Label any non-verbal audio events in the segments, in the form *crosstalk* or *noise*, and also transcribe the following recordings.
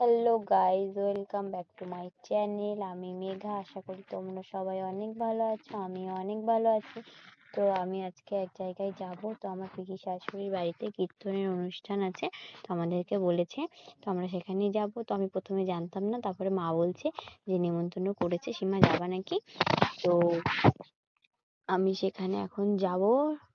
Hello guys welcome back to my channel আমি মেঘা। আশা করি তোমরা সবাই অনেক ভালো আছো, আমিও অনেক ভালো আছি। তো আমি আজকে এক জায়গায় যাব। তো আমার পিসি শাশুড়ির বাড়িতে কীর্তনের অনুষ্ঠান আছে। তো আমাদেরকে বলেছে, তো আমরা সেখানেই যাব। তো আমি প্রথমে জানতাম না, তারপরে মা বলছে যে নেমন্তন্ন করেছে। সীমা, যাবা নাকি? তো আমি সেখানে এখন যাব।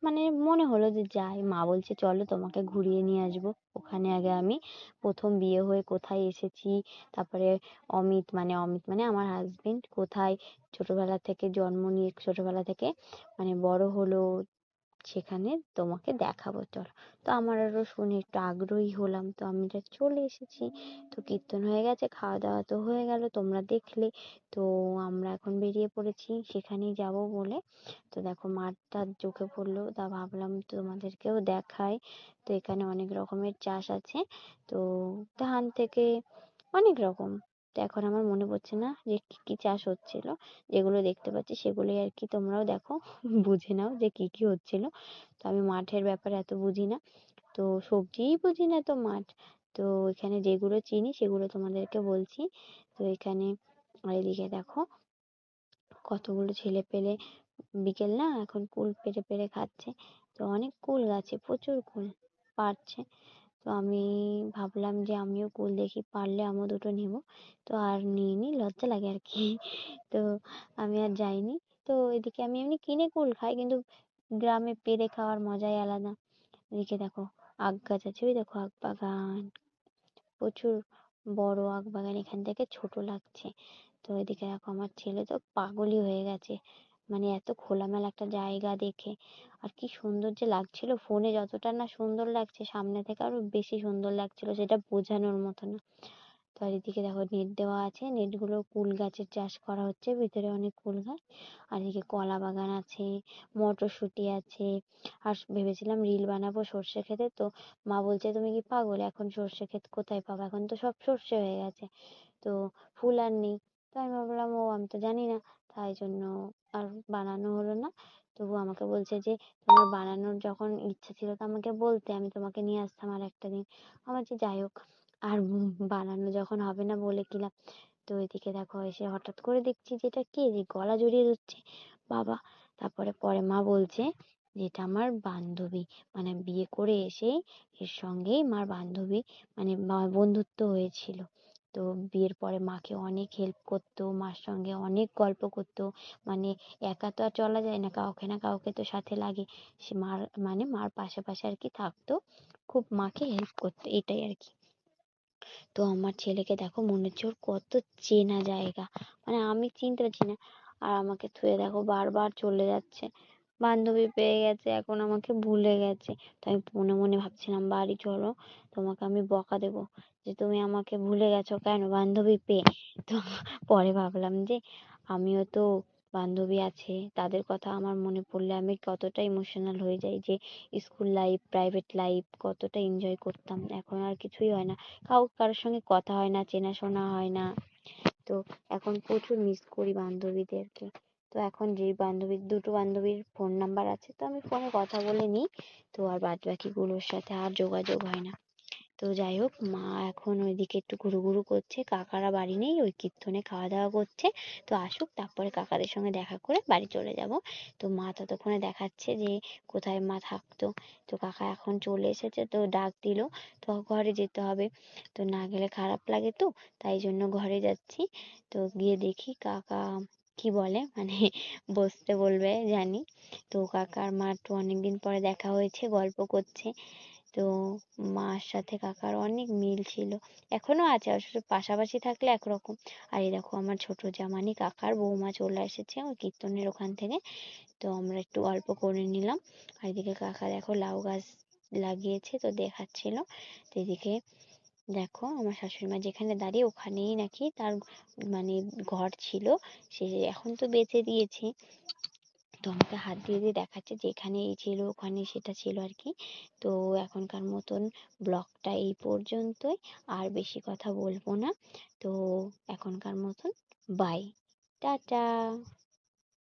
মানে মনে হলো যে যাই, মা বলছে, চলো তোমাকে ঘুরিয়ে নিয়ে আসব। ওখানে আগে আমি প্রথম বিয়ে হয়ে কোথায় এসেছি, তারপরে অমিত মানে অমিত মানে আমার হাজবেন্ড কোথায় ছোটবেলা থেকে জন্ম নিয়ে ছোটবেলা থেকে মানে বড় হলো সেখানে তোমাকে দেখাবো, চলো। তো আমার আরও শুনে একটু আগ্রহী হলাম। তো আমি চলে এসেছি। তো কীর্তন হয়ে গেছে খাওয়া দাওয়া তো হয়ে গেল, তোমরা দেখলে। তো আমরা এখন বেরিয়ে পড়েছি, সেখানেই যাব বলে। তো দেখো, মাঠটা চোখে পড়ল, তা ভাবলাম তোমাদেরকেও দেখাই। তো এখানে অনেক রকমের চাষ আছে। তো ধান থেকে অনেক রকম। তো এখন আমার মনে পড়ছে না যে কি কি চাষ হচ্ছিল। যেগুলো দেখতে পাচ্ছি সেগুলোই আর কি তোমরাও দেখো, *laughs* বুঝে নাও যে কি কি হচ্ছিল। তো আমি মাঠের ব্যাপারে এত বুঝি না। তো সবজিই বুঝি না তো মাঠ। তো এখানে যেগুলো চিনি সেগুলো তোমাদেরকে বলছি। তো এখানে এদিকে দেখো, কতগুলো ছেলে পেলে বিকেল না এখন কুল পেড়ে পেড়ে খাচ্ছে। তো অনেক কুল গাছে, প্রচুর কুল পাড়ছে। তো আমি ভাবলাম যে আমিও কুল দেখি, পারলে আমিও দুটো নেব। তো আর নিইনি, লজ্জা লাগে আর কি। তো আমি আর যাইনি। তো এদিকে আমি এমনি কিনে কুল খাই, কিন্তু গ্রামে পেড়ে খাওয়ার মজাই আলাদা। এদিকে দেখো, আখ গাছ আছে, ওই দেখো আখ বাগান। প্রচুর বড় আখ বাগান এখান থেকে ছোট লাগছে। তো এদিকে দেখো আমার ছেলে তো পাগলই হয়ে গেছে। মানে এত খোলামেলা একটা জায়গা দেখে। আর কি সুন্দর যে লাগছিল ফোনে যতটা না সুন্দর লাগছে, সামনে থেকে আরও বেশি সুন্দর লাগছিল সেটা বোঝানোর মতো না। তো আর এদিকে দেখো নেট দেওয়া আছে নেটগুলো কুল গাছের চাষ করা হচ্ছে, ভিতরে অনেক কুল গাছ। আর এদিকে কলা বাগান আছে, মটরশুঁটি আছে। আর ভেবেছিলাম রিল বানাবো সর্ষে ক্ষেতে, তো মা বলছে, তুমি কি পাগল? এখন সর্ষে ক্ষেত কোথায় পাবো? এখন তো সব সর্ষে হয়ে গেছে। তো ফুল আর নেই। তো আমি ভাবলাম, ও, আমি তো জানি না। তাই জন্য আর বানানো হলো না। তবু আমাকে বলছে যে, তোমার বানানোর যখন ইচ্ছা ছিল তো আমাকে বলতে, আমি তোমাকে নিয়ে আসতাম আর একটা দিন। আমার যে যাই হোক, আর বানানো যখন হবে না বলে কি লাভ? তো এদিকে দেখো, এসে হঠাৎ করে দেখছি যে, এটা কে? যে গলা জড়িয়ে ধরছে। বাবা, তারপরে পরে মা বলছে, যে এটা আমার বান্ধবী। মানে বিয়ে করে এসেই এর সঙ্গেই মার বান্ধবী মানে বন্ধুত্ব হয়েছিল। তো বিয়ের পরে মাকে অনেক হেল্প করতো, মার সঙ্গে অনেক গল্প করতো। মানে একা তো আর চলা যায় না, কাউকে না কাউকে তো সাথে লাগে। সে মার মানে মার পাশে পাশে আর কি থাকতো। খুব মাকে হেল্প করতো, এটাই আর কি। তো আমার ছেলেকে দেখো মনে হচ্ছে ওর কত চেনা জায়গা। মানে আমি চিনতে পারছি না। আর আমাকে থুয়ে দেখো বারবার চলে যাচ্ছে। বান্ধবী পেয়ে গেছে, এখন আমাকে ভুলে গেছে। তো আমি মনে মনে ভাবছিলাম, বাড়ি চলো, তোমাকে আমি বকা দেবো যে তুমি আমাকে ভুলে গেছো কেন? বান্ধবী পেয়ে। তো পরে ভাবলাম যে আমিও তো বান্ধবী আছে, তাদের কথা আমার মনে পড়লে আমি কতটা ইমোশনাল হয়ে যাই যে স্কুল লাইফ প্রাইভেট লাইফ কতটা এনজয় করতাম। এখন আর কিছুই হয় না, কাউ, কারোর সঙ্গে কথা হয় না, চেনাশোনা হয় না। তো এখন প্রচুর মিস করি বান্ধবীদেরকে। তো এখন যেই বান্ধবী, দুটো বান্ধবীর ফোন নাম্বার আছে, তো আমি ফোনে কথা বলে নিই। তো আর বাদ বাকিগুলোর সাথে আর যোগাযোগ হয় না। তো যাই হোক, মা এখন ওইদিকে একটু ঘুরু করছে, কাকারা বাড়ি নেই, ওই কীর্তনে খাওয়া দাওয়া করছে। তো আসুক, তারপরে কাকাদের সঙ্গে দেখা করে বাড়ি চলে যাব। তো মা ততক্ষণে দেখাচ্ছে যে কোথায় মা থাকতো। তো কাকা এখন চলে এসেছে, তো ডাক দিল, তো ঘরে যেতে হবে। তো না গেলে খারাপ লাগে তো, তাই জন্য ঘরে যাচ্ছি। তো গিয়ে দেখি কাকা কি বলে? মানে বসতে বলবে জানি। তো কাকার মার তো অনেকদিন পরে দেখা হয়েছে, গল্প করছে। তো মার সাথে কাকার অনেক মিল ছিল। এখনও আছে, অবশ্য পাশাপাশি থাকলে একরকম। আর এই দেখো আমার ছোট জামানি কাকার বৌমা চলে এসেছে ওই কীর্তনের ওখান থেকে। তো আমরা একটু গল্প করে নিলাম। আর এদিকে কাকা দেখো লাউ গাছ লাগিয়েছে, তো দেখাচ্ছিল। তো এদিকে দেখো আমার শাশুড়ি মা যেখানে দাঁড়িয়ে ওখানেই নাকি তার মানে ঘর ছিল। সে এখন তো বেচে দিয়েছে। তো আমাকে হাত দিয়ে দিয়ে দেখাচ্ছে যে এখানে এই ছিল, ওখানে সেটা ছিল আর কি। তো এখনকার মতন ব্লগটা এই পর্যন্তই। আর বেশি কথা বলব না। তো এখনকার মতন বাই টাটা।